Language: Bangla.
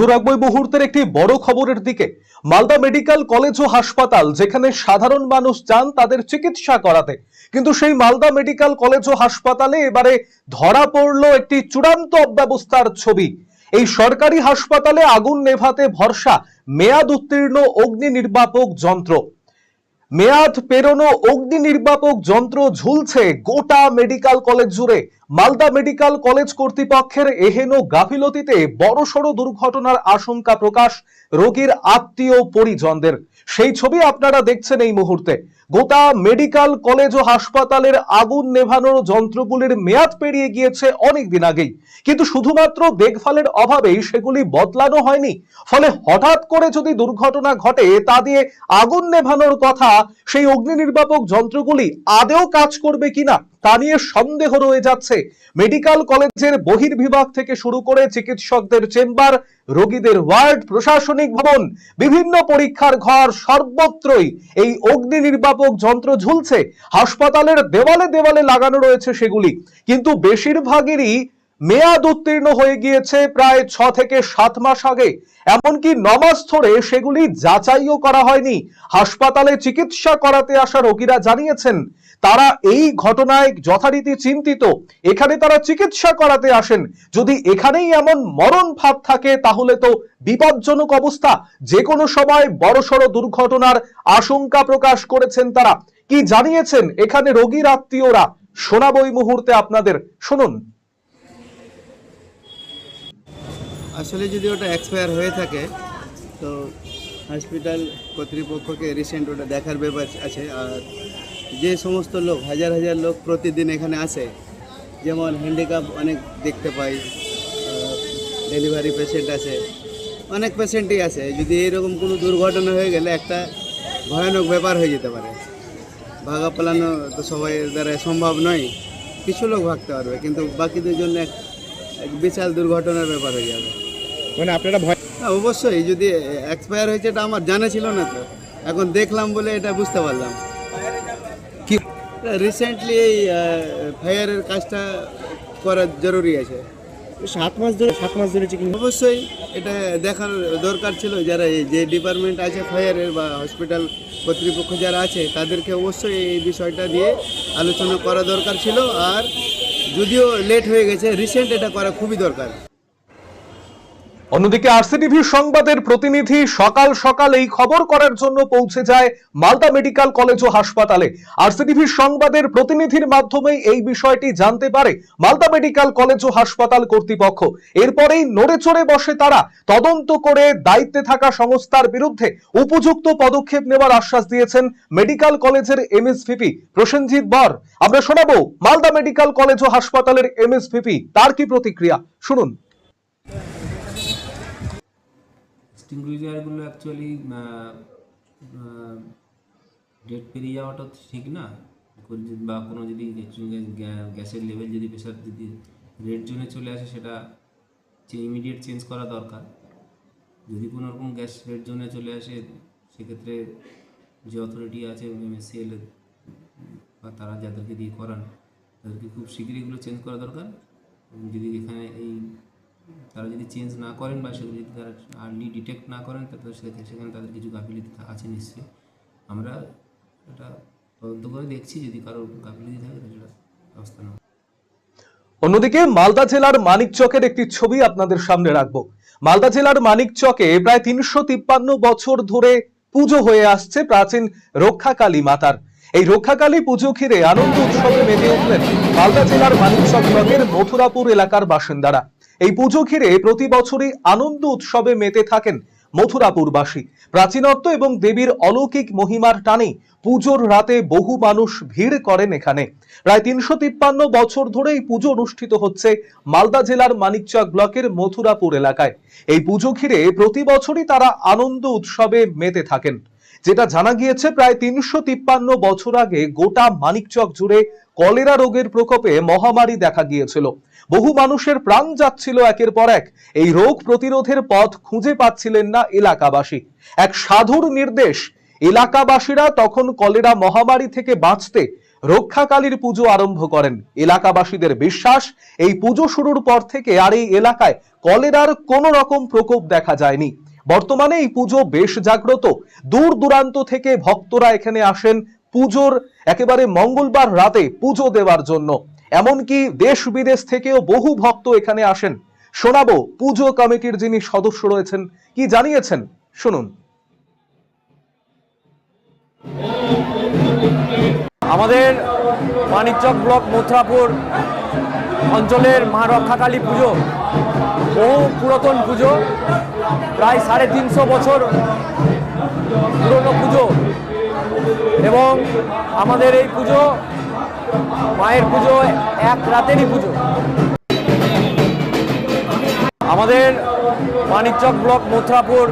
নজর রাখব মুহূর্তের একটি বড় খবরের দিকে। মালদা মেডিকেল কলেজ ও হাসপাতাল, যেখানে সাধারণ মানুষ যান তাদের চিকিৎসা করাতে। কিন্তু সেই মালদা মেডিকেল কলেজ ও হাসপাতালে এবারে ধরা পড়ল একটি চূড়ান্ত অব্যবস্থার ছবি। এই সরকারি হাসপাতালে আগুন নেভাতে ভরসা, মেয়াদ উত্তীর্ণ অগ্নি নির্বাপক যন্ত্র। মেয়াদ পেরোনো অগ্নি নির্বাপক যন্ত্র ঝুলছে গোটা মেডিকেল কলেজ জুড়ে। মালদা মেডিকেল কলেজ কর্তৃপক্ষের এহেন গাফিলতিতে বড়সড় দুর্ঘটনার আশঙ্কা প্রকাশ রোগীর আত্মীয় পরিজনদের। সেই ছবি আপনারা দেখছেন এই মুহূর্তে। গোটা মেডিকেল কলেজ ও হাসপাতালের আগুন নেভানোর যন্ত্রগুলির মেয়াদ পেরিয়ে গিয়েছে অনেক দিন আগেই। কিন্তু শুধুমাত্র দেখভালের অভাবেই সেগুলি বদলানো হয়নি। ফলে হঠাৎ করে যদি দুর্ঘটনা ঘটে, তা দিয়ে আগুন নেভানোর কথা সেই অগ্নি নির্বাপক যন্ত্রগুলি আদেও কাজ করবে কিনা? তা নিয়ে সন্দেহ রয়ে যাচ্ছে। মেডিকেল কলেজের বহির্বিভাগ থেকে শুরু করে চিকিৎসকদের চেম্বার, রোগীদের ওয়ার্ড, প্রশাসনিক ভবন, বিভিন্ন পরীক্ষার ঘর সর্বত্রই এই অগ্নি নির্বাপক যন্ত্র ঝুলছে। হাসপাতালের দেওয়ালে দেওয়ালে লাগানো রয়েছে সেগুলি। কিন্তু বেশিরভাগেরই মেয়াদ উত্তীর্ণ হয়ে গিয়েছে প্রায় ছ থেকে সাত মাস আগে। এমনকি নমাস ধরে সেগুলি যাচাইও করা হয়নি। হাসপাতালে চিকিৎসা করাতে আসা রোগীরা জানিয়েছেন, তারা এই ঘটনায় যথারীতি চিন্তিত। এখানে তারা চিকিৎসা করাতে আসেন। যদি এখানেই এমন মরণ ভাব থাকে, তাহলে তো বিপজ্জনক অবস্থা। যে কোনো সময় বড়সড় দুর্ঘটনার আশঙ্কা প্রকাশ করেছেন তারা। কি জানিয়েছেন এখানে রোগীর আত্মীয়রা? শোনাবো এই মুহূর্তে আপনাদের। শুনুন। আসলে যদি ওটা এক্সপায়ার হয়ে থাকে, তো হসপিটাল কর্তৃপক্ষকে রিসেন্ট ওটা দেখার ব্যাপার আছে। আর যে সমস্ত লোক, হাজার হাজার লোক প্রতিদিন এখানে আসে, যেমন হ্যান্ডিক্যাপ অনেক দেখতে পাই ডেলিভারি পেশেন্ট আছে অনেক পেশেন্টই আছে যদি এরকম কোনো দুর্ঘটনা হয়ে গেলে একটা ভয়ানক ব্যাপার হয়ে যেতে পারে। ভাগা পালানো তো সবাই দ্বারা সম্ভব নয়, কিছু লোক ভাগতে পারবে, কিন্তু বাকিদের জন্য এক এক বিশাল দুর্ঘটনার ব্যাপার হয়ে যাবে। মানে আপনারা ভয় হ্যাঁ অবশ্যই যদি এক্সপায়ার হয়েছে এটা আমার জানা ছিল না তো। এখন দেখলাম বলে এটা বুঝতে পারলাম। কি রিসেন্টলি এই ফায়ারের কাজটা করা জরুরি আছে। সাত মাস ধরে সাত মাস ধরে চিকিৎসা অবশ্যই এটা দেখার দরকার ছিল যারা এই যে ডিপার্টমেন্ট আছে ফায়ারের বা হসপিটাল কর্তৃপক্ষ যারা আছে তাদেরকে অবশ্যই এই বিষয়টা দিয়ে আলোচনা করা দরকার ছিল। আর যদিও লেট হয়ে গেছে রিসেন্ট এটা করা খুবই দরকার। অন্যদিকে আরসিটিভি সংবাদের প্রতিনিধি সকাল সকাল এই খবর করার জন্য পৌঁছে যায় মালদা মেডিকেল কলেজ ও হাসপাতালে। আরসিটিভি সংবাদের প্রতিনিধির মাধ্যমে এই বিষয়টি জানতে পারে মালদা মেডিকেল কলেজ ও হাসপাতাল কর্তৃপক্ষ। এরপরেই নড়ে চড়ে বসে তারা তদন্ত করে দায়িত্বে থাকা সংস্থার বিরুদ্ধে উপযুক্ত পদক্ষেপ নেওয়ার আশ্বাস দিয়েছেন মেডিকেল কলেজের এমএসভিপি প্রসেনজিৎ বর। আমরা শোনাবো মালদা মেডিকেল কলেজ ও হাসপাতালের এমএসভিপি, তার কি প্রতিক্রিয়া? শুনুন। এক্সটিংগুইজারগুলো অ্যাকচুয়ালি ডেট পেরিয়ে যাওয়াটা ঠিক না। বা কোনো যদি গ্যাসের লেভেল যদি প্রেশার যদি রেড জোনে চলে আসে, সেটা ইমিডিয়েট চেঞ্জ করা দরকার। যদি কোনো রকম গ্যাস রেড জোনে চলে আসে, সেক্ষেত্রে যে অথরিটি আছে এমএসসিএল বা তারা যাদেরকে দিয়ে করান, তাদেরকে খুব শীঘ্রই এগুলো চেঞ্জ করা দরকার। এবং যদি এখানে এই তারা যদি চেঞ্জ না করেন বা সেগুলো যদি তারা আর্লি ডিটেক্ট না করেন তাহলে সেখানে তাদের কিছু গাফিলতি আছে নিশ্চয়ই। আমরা এটা তদন্ত করে দেখছি, যদি কারোর গাফিলতি থাকে, তাহলে সেটা ব্যবস্থা নেওয়া। অন্যদিকে মালদা জেলার মানিকচকের একটি ছবি আপনাদের সামনে রাখব। মালদা জেলার মানিকচকে প্রায় তিনশো তিপ্পান্ন বছর ধরে পুজো হয়ে আসছে প্রাচীন রক্ষাকালী মাতার। এই রক্ষাকালী পুজো ঘিরে আনন্দ উৎসবে মেতে উঠলেন মালদা জেলার মানিকচক ব্লকের মথুরাপুর এলাকার বাসিন্দারা। এই পুজো ঘিরে প্রতি বছরই আনন্দ উৎসবে মেতে থাকেন মথুরাপুরবাসী। প্রাচীনত্ব এবং দেবীর অলৌকিক মহিমার টানে পুজোর রাতে বহু মানুষ ভিড় করেন এখানে। প্রায় তিনশো তিপ্পান্ন বছর ধরে এই পুজো অনুষ্ঠিত হচ্ছে মালদা জেলার মানিকচক ব্লকের মথুরাপুর এলাকায়। এই পুজো ঘিরে প্রতি বছরই তারা আনন্দ উৎসবে মেতে থাকেন। যেটা জানা গিয়েছে প্রায় তিনশো তিপ্পান্ন বছর আগে গোটা মানিকচক জুড়ে কলেরা রোগের প্রকোপে মহামারী দেখা গিয়েছিল। বহু মানুষের প্রাণ যাচ্ছিল একের পর এক। এই রোগ প্রতিরোধের পথ খুঁজে পাচ্ছিলেন না এলাকাবাসী। এক সাধুর নির্দেশ, এলাকাবাসীরা তখন কলেরা মহামারী থেকে বাঁচতে রক্ষাকালীর পুজো আরম্ভ করেন। এলাকাবাসীদের বিশ্বাস, এই পুজো শুরুর পর থেকে আর এই এলাকায় কলেরার কোনো রকম প্রকোপ দেখা যায়নি। বর্তমানে এই পুজো বেশ জাগ্রত। দূর দূরান্ত থেকে ভক্তরা এখানে আসেন পুজোর একেবারে মঙ্গলবার রাতে পুজো দেওয়ার জন্য। এমনকি দেশ বিদেশ থেকেও বহু ভক্ত এখানে আসেন। শোনাবো পুজো কমিটির যিনি সদস্য রয়েছেন, কি জানিয়েছেন? শুনুন। আমাদের মানিকচক ব্লক মথুরাপুর অঞ্চলের মা রক্ষাকালী পুজো, বহু পুরাতন পুজো। প্রায় সাড়ে তিনশো বছর পুরনো পুজো। এবং আমাদের এই পুজো, মায়ের পুজো, এক রাতেরই পুজো। আমাদের মানিকচক ব্লক মথুরাপুর